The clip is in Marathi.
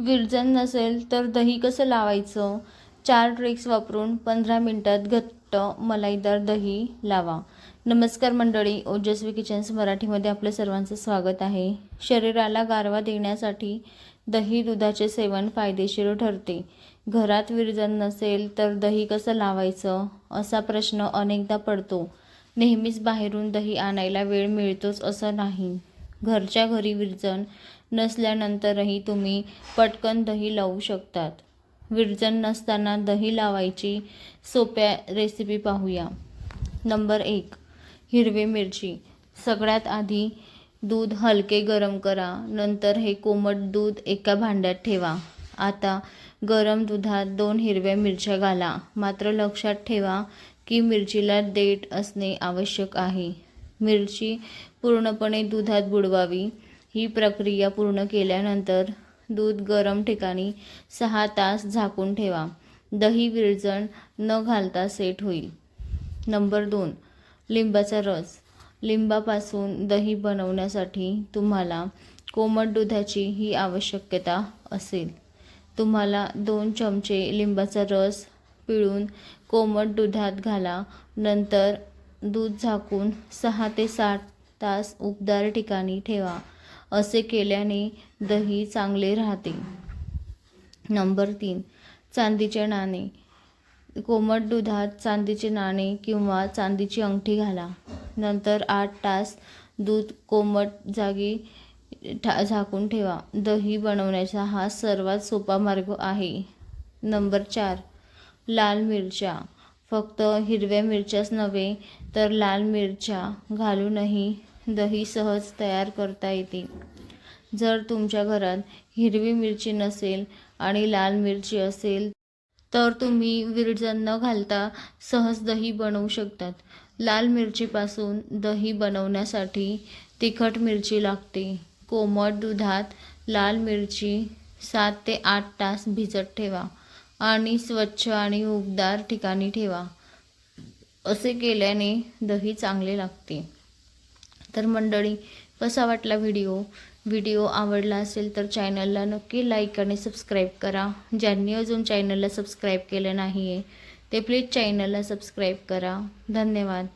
विरजण नसेल तर दही कसं लावायचं? चार ट्रिक्स वापरून पंधरा मिनटात घट्ट मलाईदार दही लावा. नमस्कार मंडळी ओजस्वी किचन्स मराठीमध्ये आपलं सर्वांचं स्वागत आहे. शरीराला गारवा देण्यासाठी दही दुधाचे सेवन फायदेशीर ठरते. घरात विरजण नसेल तर दही कसं लावायचं? असा प्रश्न अनेकदा पडतो. नेहमीच बाहेरून दही आणायला वेळ मिळतोच असं नाही. घरच्या घरी विरजण नसल्यानंतरही तुम्ही पटकन दही लावू शकतात. विरजण नसताना दही लावायची सोप्या रेसिपी पाहूया. नंबर एक हिरवी मिरची. सगळ्यात आधी दूध हलके गरम करा. नंतर हे कोमट दूध एका भांड्यात ठेवा. आता गरम दुधात दोन हिरव्या मिरच्या घाला. मात्र लक्षात ठेवा की मिरचीला देठ असणे आवश्यक आहे. मिरची पूर्णपणे दुधात बुडवावी. ही प्रक्रिया पूर्ण केल्यानंतर दूध गरम ठिकाणी सहा तास झाकून ठेवा. दही विरजण न घालता सेट होईल. नंबर दोन लिंबाचा रस. लिंबापासून दही बनवण्यासाठी तुम्हाला कोमट दुधाची ही आवश्यकता असेल. तुम्हाला दोन चमचे लिंबाचा रस पिळून कोमट दुधात घाला. नंतर दूध झाकून सहा ते सात तास उबदार ठिकाणी ठेवा असे केल्याने दही चांगले राहते. नंबर तीन चांदीचे नाणे. कोमट दुधात चांदीचे नाणे किंवा चांदीची अंगठी घाला. नंतर आठ तास दूध कोमट जागी ठा झाकून ठेवा. दही बनवण्याचा हा सर्वात सोपा मार्ग आहे. नंबर चार लाल मिरच्या. फक्त हिरव्या मिरच्याच नव्हे तर लाल मिरच्या घालूनही दही सहज तयार करता येते. जर तुमच्या घरात हिरवी मिरची नसेल आणि लाल मिरची असेल तर तुम्ही विरजण न घालता सहज दही बनवू शकतात. लाल मिरचीपासून दही बनवण्यासाठी तिखट मिरची लागते. कोमट दुधात लाल मिरची सात ते आठ तास भिजत ठेवा. आणि स्वच्छ आणि उबदार ठिकाणी ठेवा. असे केल्याने दही चांगले लागते. तर मंडळी कसा वाटला व्हिडिओ? व्हिडिओ आवडला असेल तर चॅनलला नक्की लाईक आणि सबस्क्राईब करा. ज्यांनी अजून चॅनलला सबस्क्राईब केलं नाही आहे ते प्लीज चॅनलला सबस्क्राईब करा. धन्यवाद.